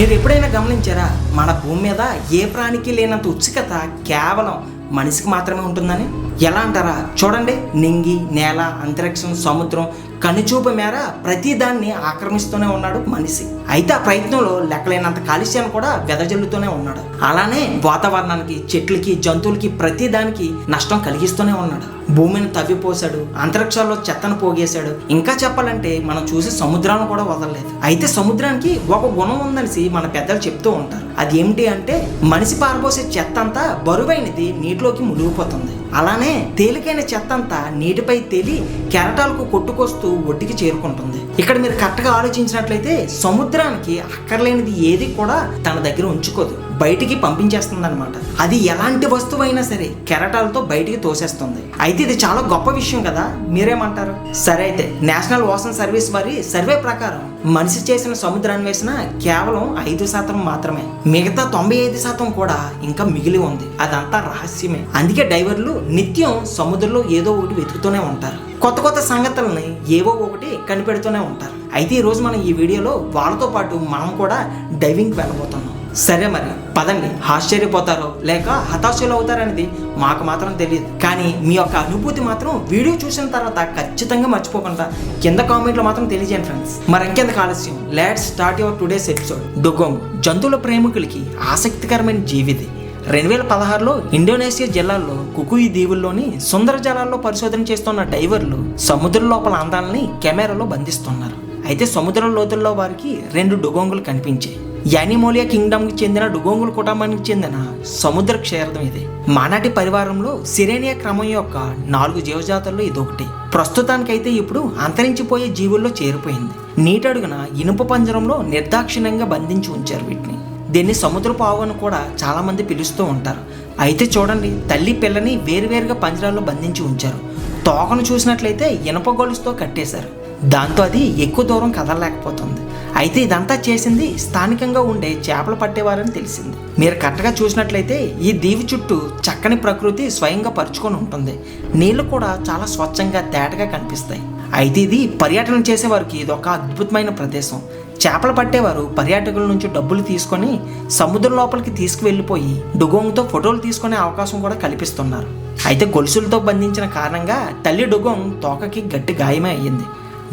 మీరు ఎప్పుడైనా గమనించారా? మన భూమి మీద ఏ ప్రాణికి లేనంత ఉత్సుకత కేవలం మనిషికి మాత్రమే ఉంటుందని? ఎలా అంటారా? చూడండి. నింగి నేల అంతరిక్షం సముద్రం కనుచూపు మేర ప్రతి దాన్ని ఆక్రమిస్తూనే ఉన్నాడు మనిషి. అయితే ఆ ప్రయత్నంలో లెక్కలేనంత కాలుష్యాన్ని కూడా వెదజల్లుతూనే ఉన్నాడు. అలానే వాతావరణానికి చెట్లకి జంతువులకి ప్రతి దానికి నష్టం కలిగిస్తూనే ఉన్నాడు. భూమిని తవ్విపోసాడు అంతరిక్షాల్లో చెత్తను పోగేశాడు. ఇంకా చెప్పాలంటే మనం చూసే సముద్రాలను కూడా వదలలేదు. అయితే సముద్రానికి ఒక గుణం ఉందనేసి మన పెద్దలు చెప్తూ ఉంటారు. అది ఏమిటి అంటే మనిషి పారబోసే చెత్త అంతా బరువైనది నీటిలోకి మునిగిపోతుంది. అలానే తేలికైన చెత్త అంతా నీటిపై తేలి కెరటాలకు కొట్టుకొస్తూ ఒడ్డుకి చేరుకుంటుంది. ఇక్కడ మీరు కరెక్ట్గా ఆలోచించినట్లయితే సముద్రానికి అక్కర్లేనిది ఏది కూడా తన దగ్గర ఉంచుకోదు. బయటికి పంపించేస్తుంది అనమాట అది ఎలాంటి వస్తువు అయినా సరే కెరటాలతో బయటికి తోసేస్తుంది. అయితే ఇది చాలా గొప్ప విషయం కదా మీరేమంటారు? సరే అయితే నేషనల్ ఓషన్ సర్వీస్ వారి సర్వే ప్రకారం మనిషి చేసిన సముద్రాన్వేషణ కేవలం ఐదు శాతం మాత్రమే. మిగతా తొంభై ఐదు శాతం కూడా ఇంకా మిగిలి ఉంది. అదంతా రహస్యమే. అందుకే డైవర్లు నిత్యం సముద్రంలో ఏదో ఒకటి వెతుకుతూనే ఉంటారు. కొత్త కొత్త సంగతులని ఏవో ఒకటి కనిపెడుతూనే ఉంటారు. అయితే ఈరోజు మనం ఈ వీడియోలో వాళ్ళతో పాటు మనం కూడా డైవింగ్ వెళ్ళబోతున్నాం. సరే మరి పదండి. ఆశ్చర్యపోతారో లేక హతాశలు అవుతారనేది మాకు మాత్రం తెలియదు. కానీ మీ యొక్క అనుభూతి మాత్రం వీడియో చూసిన తర్వాత ఖచ్చితంగా మర్చిపోకుండా కింద కామెంట్లో మాత్రం తెలియజేయండి ఫ్రెండ్స్ మరి ఇంకెందుకు ఆలస్యం? Let start your today's episode డొగోంగ్ జంతువుల ప్రేమికులకి ఆసక్తికరమైన జీవిది. రెండు వేల పదహారులో ఇండోనేషియా జిల్లాల్లో కుకుయి దీవుల్లోని సుందర జలాల్లో పరిశోధన చేస్తున్న డైవర్లు సముద్ర లోపల అందాలని కెమెరాలో బంధిస్తున్నారు. అయితే సముద్ర లోతుల్లో వారికి రెండు డుగోంగులు కనిపించాయి. యానిమోలియా కింగ్డమ్కి చెందిన డుగోంగుల కుటుంబానికి చెందిన సముద్ర క్షేత్రం ఇది. మానాటి పరివారంలో సిరేనియా క్రమం యొక్క నాలుగు జీవజాతుల్లో ఇదొకటి. ప్రస్తుతానికైతే ఇప్పుడు అంతరించిపోయే జీవుల్లో చేరిపోయింది. నీటడుగున ఇనుప పంజరంలో నిర్దాక్షిణ్యంగా బంధించి ఉంచారు వీటిని. దీన్ని సముద్రపు ఆవు అని కూడా చాలామంది పిలుస్తూ ఉంటారు. అయితే చూడండి తల్లి పిల్లని వేరువేరుగా పంజరాల్లో బంధించి ఉంచారు. తోకను చూసినట్లయితే ఇనుప గొలుసుతో కట్టేశారు. దాంతో అది ఎక్కువ దూరం కదలలేకపోతుంది. అయితే ఇదంతా చేసింది స్థానికంగా ఉండే చేపలు పట్టేవారని తెలిసింది. మీరు కరెక్ట్గా చూసినట్లయితే ఈ దీవి చుట్టూ చక్కని ప్రకృతి స్వయంగా పరుచుకొని ఉంటుంది. నీళ్ళు కూడా చాలా స్వచ్ఛంగా తేటగా కనిపిస్తాయి. అయితే ఇది పర్యటన చేసేవారికి ఇది ఒక అద్భుతమైన ప్రదేశం. చేపలు పట్టేవారు పర్యాటకుల నుంచి డబ్బులు తీసుకొని సముద్రం లోపలికి తీసుకువెళ్ళిపోయి డుగోంగ్తో ఫోటోలు తీసుకునే అవకాశం కూడా కల్పిస్తున్నారు. అయితే గొలుసులతో బంధించిన కారణంగా తల్లి డుగోంగ్ తోకకి గట్టి గాయమే అయ్యింది.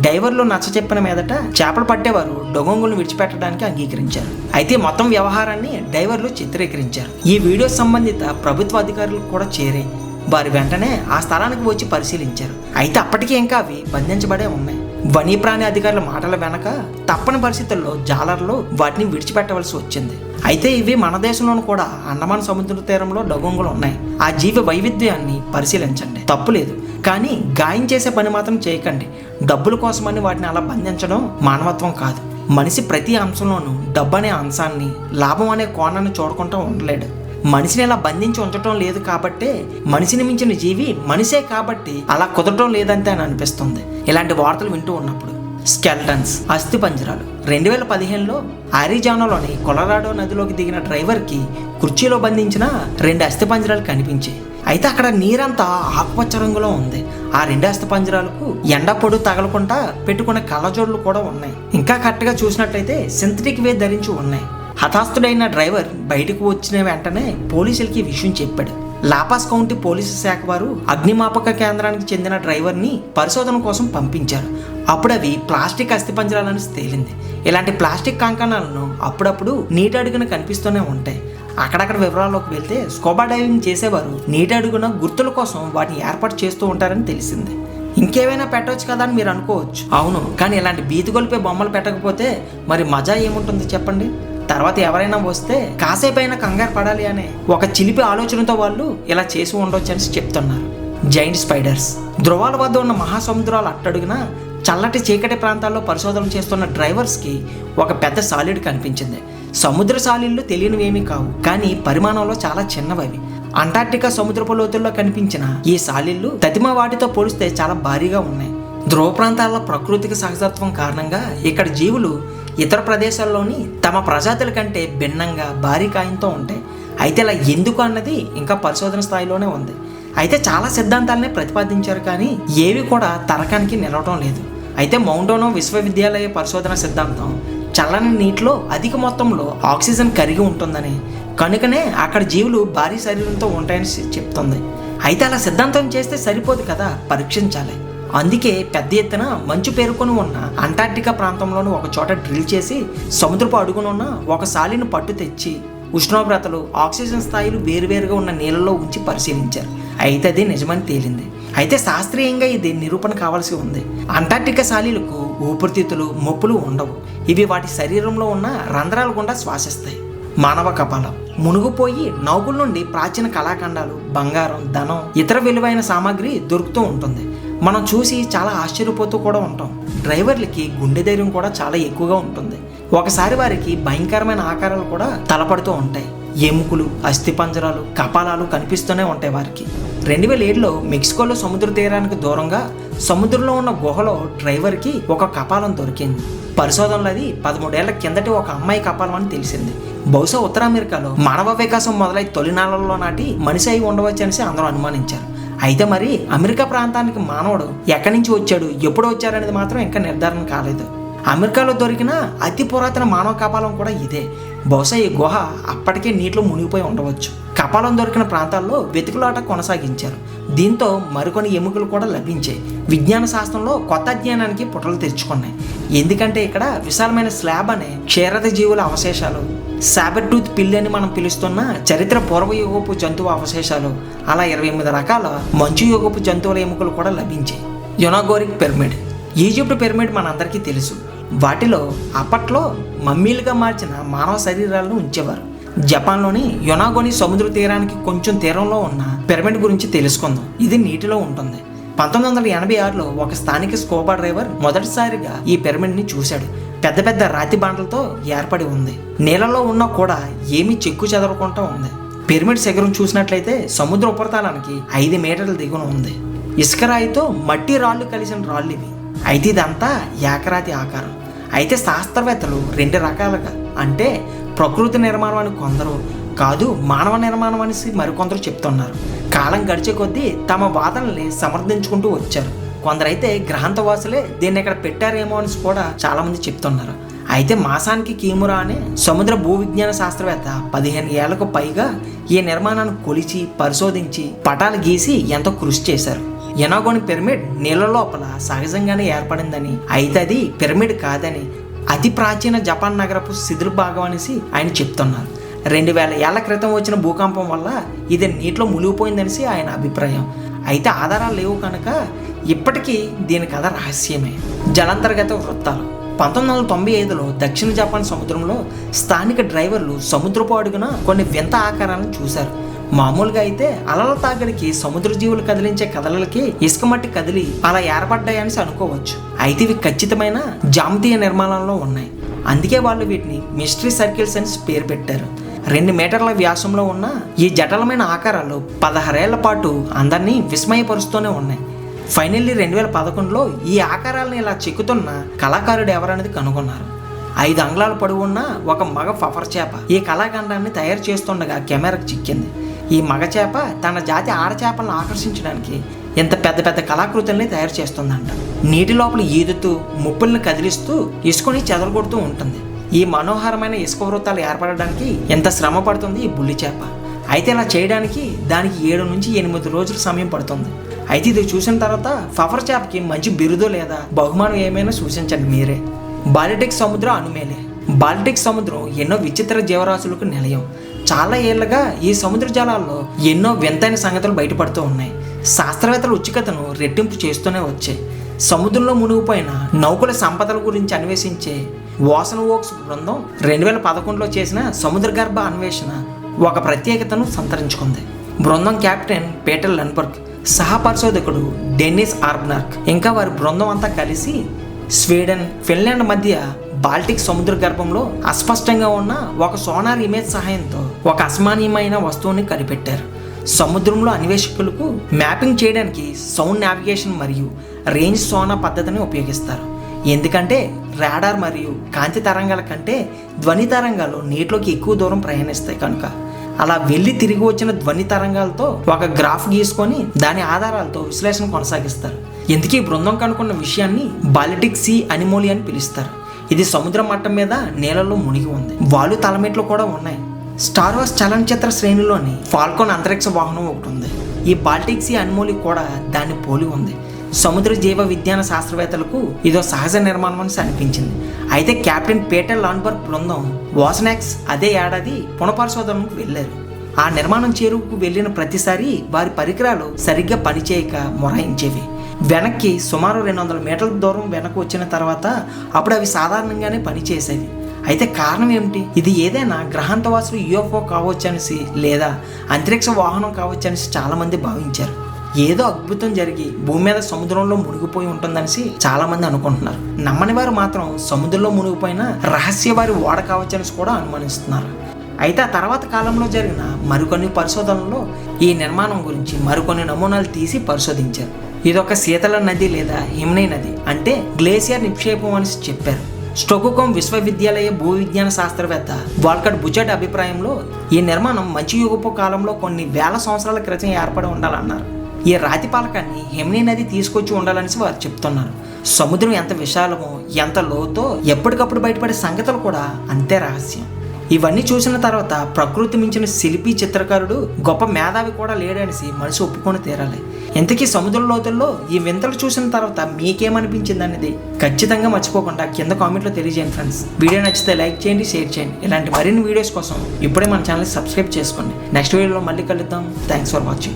డైవర్లు నచ్చ చెప్పిన మీదట చేపలు పట్టేవారు డొగొంగులను విడిచిపెట్టడానికి అంగీకరించారు. అయితే మొత్తం వ్యవహారాన్ని డైవర్లు చిత్రీకరించారు. ఈ వీడియో సంబంధిత ప్రభుత్వ అధికారులు కూడా చేరే వారి వెంటనే ఆ స్థలానికి వచ్చి పరిశీలించారు. అయితే అప్పటికీ ఇంకా అవి బంధించబడే ఉన్నాయి. వన్యప్రాణి అధికారుల మాటల వెనక తప్పని పరిస్థితుల్లో జాలర్లు వాటిని విడిచిపెట్టవలసి వచ్చింది. అయితే ఇవి మన దేశంలోనూ కూడా అండమాన్ సముద్ర తీరంలో డగొంగులు ఉన్నాయి. ఆ జీవి వైవిధ్యాన్ని పరిశీలించండి. తప్పులేదు కానీ గాయం చేసే పని మాత్రం చేయకండి. డబ్బుల కోసమని వాటిని అలా బంధించడం మానవత్వం కాదు. మనిషి ప్రతి అంశంలోనూ డబ్బు అనే అంశాన్ని లాభం అనే కోణాన్ని చూడకుండా ఉండలేడు. మనిషిని ఇలా బంధించి ఉంచడం లేదు కాబట్టే మనిషిని మించిన జీవి మనిషే కాబట్టి అలా కుదరటం లేదంతే అని అనిపిస్తుంది. ఇలాంటి వార్తలు వింటూ ఉన్నప్పుడు స్కెల్టన్స్ అస్థి పంజరాలు రెండు వేల పదిహేనులో ఆరిజానాలోని కొలరాడో నదిలోకి దిగిన డ్రైవర్కి కుర్చీలో బంధించిన రెండు అస్థి పంజరాలు కనిపించాయి. అయితే అక్కడ నీరంతా ఆకుపచ్చ రంగులో ఉంది. ఆ రెండు అస్థి పంజరాలకు ఎండ పొడు తగలకుండా పెట్టుకున్న కళ్ళజోడులు కూడా ఉన్నాయి. ఇంకా కరెక్ట్గా చూసినట్లయితే సింథటిక్ వే ధరించి ఉన్నాయి. హతాస్తుడైన డ్రైవర్ బయటకు వచ్చిన వెంటనే పోలీసులకి విషయం చెప్పాడు. లాపాస్ కౌంటీ పోలీసు శాఖ వారు అగ్నిమాపక కేంద్రానికి చెందిన డ్రైవర్ని పరిశోధన కోసం పంపించారు. అప్పుడు అవి ప్లాస్టిక్ అస్థిపంజరాలను తేలింది. ఇలాంటి ప్లాస్టిక్ కంకణాలను అప్పుడప్పుడు నీటి అడుగున కనిపిస్తూనే ఉంటాయి. అక్కడక్కడ వివరాల్లోకి వెళ్తే స్కోబా డైవింగ్ చేసేవారు నీటి అడుగున గుర్తుల కోసం వాటిని ఏర్పాటు చేస్తూ ఉంటారని తెలిసింది. ఇంకేమైనా పెట్టవచ్చు కదా అని మీరు అనుకోవచ్చు. అవును కానీ ఇలాంటి బీతి గొలిపే బొమ్మలు పెట్టకపోతే మరి మజా ఏముంటుంది చెప్పండి? తర్వాత ఎవరైనా వస్తే కాసేపైనా కంగారు పడాలి అనే ఒక చిలిపి ఆలోచనతో వాళ్ళు ఇలా చేసి ఉండొచ్చు అని చెప్తున్నారు. జైంట్ స్పైడర్స్ ధ్రువాల వద్ద ఉన్న మహాసముద్రాలు అట్టడుగున చల్లటి చీకటి ప్రాంతాల్లో పరిశోధన చేస్తున్న డ్రైవర్స్కి ఒక పెద్ద సాలిడ్ కనిపించింది. సముద్ర సాలిళ్ళు తెలియనివేమీ కావు కానీ పరిమాణంలో చాలా చిన్నవి అంటార్టికా సముద్రపు లోతుల్లో కనిపించిన ఈ సాలిళ్ళు తతిమ వాటితో పోలిస్తే చాలా భారీగా ఉన్నాయి. ధ్రువ ప్రాంతాల్లో ప్రకృతికి సహజత్వం కారణంగా ఇక్కడ జీవులు ఇతర ప్రదేశాల్లోని తమ ప్రజాతుల కంటే భిన్నంగా భారీ కాయంతో ఉంటాయి అయితే ఇలా ఎందుకు అన్నది ఇంకా పరిశోధన స్థాయిలోనే ఉంది. అయితే చాలా సిద్ధాంతాలనే ప్రతిపాదించారు కానీ ఏవి కూడా తరకానికి నిలవటం లేదు. అయితే మౌంటోనో విశ్వవిద్యాలయ పరిశోధన సిద్ధాంతం చల్లని నీటిలో అధిక మొత్తంలో ఆక్సిజన్ కరిగి ఉంటుందని కనుకనే అక్కడ జీవులు భారీ శరీరంతో ఉంటాయని చెప్తుంది. అయితే అలా సిద్ధాంతం చేస్తే సరిపోదు కదా పరీక్షించాలి. అందుకే పెద్ద ఎత్తున మంచు పేరుకొని ఉన్న అంటార్క్టికా ప్రాంతంలోని ఒక చోట డ్రిల్ చేసి సముద్రపు అడుగునున్న ఒక సాలిని పట్టు తెచ్చి ఉష్ణోగ్రతలు ఆక్సిజన్ స్థాయిలు వేరువేరుగా ఉన్న నీళ్ళలో ఉంచి పరిశీలించారు. అయితే అది నిజమని తేలింది. అయితే శాస్త్రీయంగా ఇది నిరూపణ కావాల్సి ఉంది. అంటార్క్టికా శాలీలకు ఊపిరితిత్తులు మొప్పులు ఉండవు. ఇవి వాటి శరీరంలో ఉన్న రంధ్రాల గుండా శ్వాసిస్తాయి. మానవ కపాలం. మునుగుపోయి నౌగుల నుండి ప్రాచీన కళాఖండాలు బంగారం ధనం ఇతర విలువైన సామాగ్రి దొరుకుతూ ఉంటుంది. మనం చూసి చాలా ఆశ్చర్యపోతూ కూడా ఉంటాం. డ్రైవర్లకి గుండె ధైర్యం కూడా చాలా ఎక్కువగా ఉంటుంది. ఒకసారి వారికి భయంకరమైన ఆకారాలు కూడా తలపడుతూ ఉంటాయి. ఎముకలు అస్థిపంజరాలు కపాలాలు కనిపిస్తూనే ఉంటాయి వారికి. రెండు వేల ఏడులో మెక్సికోలో సముద్ర తీరానికి దూరంగా సముద్రంలో ఉన్న గుహలో డ్రైవర్కి ఒక కపాలం దొరికింది. పరిశోధనలో అది పదమూడేళ్ళ కిందటి ఒక అమ్మాయి కపాలం అని తెలిసింది. బహుశా ఉత్తర అమెరికాలో మానవ వికాసం మొదలై తొలినాళ్ళలో నాటి మనిషి అయి ఉండవచ్చు అనేసి అందరూ అనుమానించారు. అయితే మరి అమెరికా ప్రాంతానికి మానవుడు ఎక్కడి నుంచి వచ్చాడు? ఎప్పుడు వచ్చారనేది మాత్రం ఇంకా నిర్ధారణ కాలేదు. అమెరికాలో దొరికిన అతి పురాతన మానవ కపాలం కూడా ఇదే. బహుశా ఈ గుహ అప్పటికే నీటిలో మునిగిపోయి ఉండవచ్చు. కపాలం దొరికిన ప్రాంతాల్లో వెతుకులాట కొనసాగించారు. దీంతో మరికొన్ని ఎముకలు కూడా లభించాయి. విజ్ఞాన శాస్త్రంలో కొత్త అధ్యయనానికి పుటలు తెరుచుకున్నాయి. ఎందుకంటే ఇక్కడ విశాలమైన స్లాబ్ అనే క్షీరద జీవుల అవశేషాలు సాబర్ టూత్ పిల్లి అని మనం పిలుస్తున్న చరిత్ర పూర్వయుగపు జంతువు అవశేషాలు అలా ఇరవై ఎనిమిది రకాల మంచు యుగపు జంతువుల ఎముకలు కూడా లభించాయి. యునాగోరిక్ పిరమిడ్. ఈజిప్ట్ పిరమిడ్ మనందరికీ తెలుసు. వాటిలో అప్పట్లో మమ్మీలుగా మార్చిన మానవ శరీరాలను ఉంచేవారు. జపాన్లోని యొనాగోని సముద్ర తీరానికి కొంచెం తీరంలో ఉన్న పిరమిడ్ గురించి తెలుసుకుందాం. ఇది నీటిలో ఉంటుంది. పంతొమ్మిది వందల ఎనభై ఆరులో ఒక స్థానిక స్కోబా డ్రైవర్ మొదటిసారిగా ఈ పిరమిడ్ని చూశాడు. పెద్ద పెద్ద రాతి బండలతో ఏర్పడి ఉంది. నీళ్ళలో ఉన్నా కూడా ఏమీ చెక్కు చెదరకుండా ఉంది. పిరమిడ్ శిఖరం చూసినట్లయితే సముద్ర ఉపరితలానికి ఐదు మీటర్ల దిగున ఉంది. ఇసుక రాయితో మట్టి రాళ్ళు కలిసిన రాళ్ళు ఇవి. అయితే ఇదంతా ఏకరాతి ఆకారం. అయితే శాస్త్రవేత్తలు రెండు రకాలుగా. అంటే ప్రకృతి నిర్మాణం అని కొందరు కాదు మానవ నిర్మాణం అనేసి మరికొందరు చెప్తున్నారు. కాలం గడిచే కొద్దీ తమ వాదనల్ని సమర్థించుకుంటూ వచ్చారు. కొందరైతే గ్రహాంతవాసులే దీన్ని ఇక్కడ పెట్టారేమో అని కూడా చాలామంది చెప్తున్నారు. అయితే మాసానికి కీమురా అనే సముద్ర భూవిజ్ఞాన శాస్త్రవేత్త పదిహేను ఏళ్ళకు పైగా ఈ నిర్మాణాన్ని కొలిచి పరిశోధించి పటాలు గీసి ఎంతో కృషి చేశారు. ఎనాగోని పిరమిడ్ నీళ్ళ లోపల సహజంగానే ఏర్పడిందని. అయితే అది పిరమిడ్ కాదని అతి ప్రాచీన జపాన్ నగరపు శిథిల భాగం అనేసి ఆయన చెప్తున్నారు. రెండు వేల ఏళ్ళ క్రితం వచ్చిన భూకంపం వల్ల ఇది నీటిలో మునిగిపోయిందనేసి ఆయన అభిప్రాయం. అయితే ఆధారాలు లేవు కనుక ఇప్పటికీ దీని కథ రహస్యమే. జలాంతర్గత వృత్తాలు. పంతొమ్మిది వందల తొంభై ఐదులో దక్షిణ జపాన్ సముద్రంలో స్థానిక డ్రైవర్లు సముద్రపు అడుగున కొన్ని వింత ఆకారాలను చూశారు. మామూలుగా అయితే అలల తాగడికి సముద్ర జీవులు కదిలించే కదలలకి ఇసుక మట్టి కదిలి అలా ఏర్పడ్డాయని అనుకోవచ్చు. అయితే ఇవి ఖచ్చితమైన జామతీయ నిర్మాణంలో ఉన్నాయి. అందుకే వాళ్ళు వీటిని మిస్టరీ సర్కిల్స్ అని పేరు పెట్టారు. రెండు మీటర్ల వ్యాసంలో ఉన్న ఈ జటలమైన ఆకారాలు పదహారేళ్ళ పాటు అందరినీ విస్మయపరుస్తూనే ఉన్నాయి. ఫైనల్లీ రెండు వేల పదకొండులో ఈ ఆకారాలను ఇలా చెక్కుతున్న కళాకారుడు ఎవరనేది కనుగొన్నారు. ఐదు అంగుళాల పొడవున్న ఒక మగ ఫఫర్ చేప ఈ కళాఖండాన్ని తయారు చేస్తుండగా కెమెరాకు చిక్కింది. ఈ మగచేప తన జాతి ఆడచేపలను ఆకర్షించడానికి ఇంత పెద్ద పెద్ద కళాకృతుల్ని తయారు చేస్తుందంట. నీటి లోపల ఈదుతూ ముప్పుల్ని కదిలిస్తూ ఇసుకని చెదరగొడుతూ ఉంటుంది. ఈ మనోహరమైన ఇసుక వృత్తాలు ఏర్పడడానికి ఎంత శ్రమ పడుతుంది ఈ బుల్లి చేప. అయితే ఇలా చేయడానికి దానికి ఏడు నుంచి ఎనిమిది రోజుల సమయం పడుతుంది. అయితే ఇది చూసిన తర్వాత ఫఫర్ చేపకి మంచి బిరుదు లేదా బహుమానం ఏమైనా సూచించండి మీరే. బాలిటిక్ సముద్రం అనుమేలే బాల్టిక్ సముద్రం ఎన్నో విచిత్ర జీవరాశులకు నిలయం. చాలా ఏళ్ళుగా ఈ సముద్ర జలాల్లో ఎన్నో వింతైన సంగతులు బయటపడుతూ ఉన్నాయి. శాస్త్రవేత్తల ఉచికతను రెట్టింపు చేస్తూనే వచ్చాయి. సముద్రంలో మునిగిపోయిన నౌకల సంపదల గురించి అన్వేషించే వాసన వోక్స్ బృందం రెండు వేల పదకొండులో చేసిన సముద్ర గర్భ అన్వేషణ ఒక ప్రత్యేకతను సంతరించుకుంది. బృందం కెప్టెన్ పీటర్ లన్బర్గ్ సహ పరిశోధకుడు డెన్నిస్ ఆర్బ్నర్క్ ఇంకా వారి బృందం అంతా కలిసి స్వీడన్ ఫిన్లాండ్ మధ్య బాల్టిక్ సముద్ర గర్భంలో అస్పష్టంగా ఉన్న ఒక సోనార్ ఇమేజ్ సహాయంతో ఒక అసమానీయమైన వస్తువుని కనిపెట్టారు. సముద్రంలో అన్వేషకులకు మ్యాపింగ్ చేయడానికి సౌండ్ నావిగేషన్ మరియు రేంజ్ సోనా పద్ధతిని ఉపయోగిస్తారు. ఎందుకంటే రాడార్ మరియు కాంతి తరంగాల కంటే ధ్వని తరంగాలు నీటిలోకి ఎక్కువ దూరం ప్రయాణిస్తాయి కనుక. అలా వెళ్ళి తిరిగి వచ్చిన ధ్వని తరంగాలతో ఒక గ్రాఫ్ గీసుకొని దాని ఆధారాలతో విశ్లేషణ కొనసాగిస్తారు. ఎందుకీ బృందం కనుక్కున్న విషయాన్ని బాలిటిక్ సీ అనిమోలి అని పిలుస్తారు. ఇది సముద్ర మట్టం మీద నీళ్ళలో మునిగి ఉంది. వాలు తలమెట్లు కూడా ఉన్నాయి. స్టార్ వార్స్ చలనచిత్ర శ్రేణిలోని ఫాల్కోన్ అంతరిక్ష వాహనం ఒకటి ఉంది. ఈ బాల్టిక్ సీ అన్మోలి కూడా దాన్ని పోలి ఉంది. సముద్ర జీవ విజ్ఞాన శాస్త్రవేత్తలకు ఇదో సహజ నిర్మాణం అని అనిపించింది. అయితే కెప్టెన్ పీటర్ లాన్బర్గ్ బృందం వాసనాక్స్ అదే ఏడాది పునఃపరిశోధనకు వెళ్ళారు. ఆ నిర్మాణం చేరువుకు వెళ్ళిన ప్రతిసారి వారి పరికరాలు సరిగ్గా పనిచేయక మొరాయించేవి. వెనక్కి సుమారు రెండు వందల మీటర్ల దూరం వెనక్కి వచ్చిన తర్వాత అప్పుడు అవి సాధారణంగానే పనిచేసేవి. అయితే కారణం ఏమిటి? ఇది ఏదైనా గ్రహాంతవాసులు యూఎఫ్ఓ కావచ్చనేసి లేదా అంతరిక్ష వాహనం కావచ్చు అనేసి చాలామంది భావించారు. ఏదో అద్భుతం జరిగి భూమి మీద సముద్రంలో మునిగిపోయి ఉంటుందనేసి చాలా మంది అనుకుంటున్నారు. నమ్మని వారు మాత్రం సముద్రంలో మునిగిపోయిన రహస్య వారి ఓడ కావచ్చనేసి కూడా అనుమానిస్తున్నారు. అయితే ఆ తర్వాత కాలంలో జరిగిన మరికొన్ని పరిశోధనల్లో ఈ నిర్మాణం గురించి మరికొన్ని నమూనాలు తీసి పరిశోధించారు. ఇదొక శీతల నది లేదా హిమ్నై నది అంటే గ్లేసియర్ నిక్షేపం అని చెప్పారు. స్టొకుకోమ్ విశ్వవిద్యాలయ భూ విజ్ఞాన శాస్త్రవేత్త వాల్కట్ బుచట్ అభిప్రాయంలో ఈ నిర్మాణం మంచి యుగపు కాలంలో కొన్ని వేల సంవత్సరాల క్రితం ఏర్పడి ఉండాలన్నారు. ఈ రాతి పాలకాన్ని హిమ్నీ నది తీసుకొచ్చి ఉండాలని వారు చెప్తున్నారు. సముద్రం ఎంత విశాలమో ఎంత లోతో ఎప్పటికప్పుడు బయటపడే సంగతులు కూడా అంతే రహస్యం. ఇవన్నీ చూసిన తర్వాత ప్రకృతి మించిన శిల్పి చిత్రకారుడు గొప్ప మేధావి కూడా లేడనేసి మనసు ఒప్పుకొని తీరాలి. ఇంతకీ సముద్ర లోతుల్లో ఈ వింతలు చూసిన తర్వాత మీకేమనిపించింది అనేది ఖచ్చితంగా మర్చిపోకుండా కింద కామెంట్లో తెలియజేయండి ఫ్రెండ్స్. వీడియో నచ్చితే లైక్ చేయండి షేర్ చేయండి. ఇలాంటి మరిన్ని వీడియోస్ కోసం ఇప్పుడే మన ఛానల్ సబ్స్క్రైబ్ చేసుకోండి. నెక్స్ట్ వీడియోలో మళ్ళీ కలుద్దాం. Thanks for watching.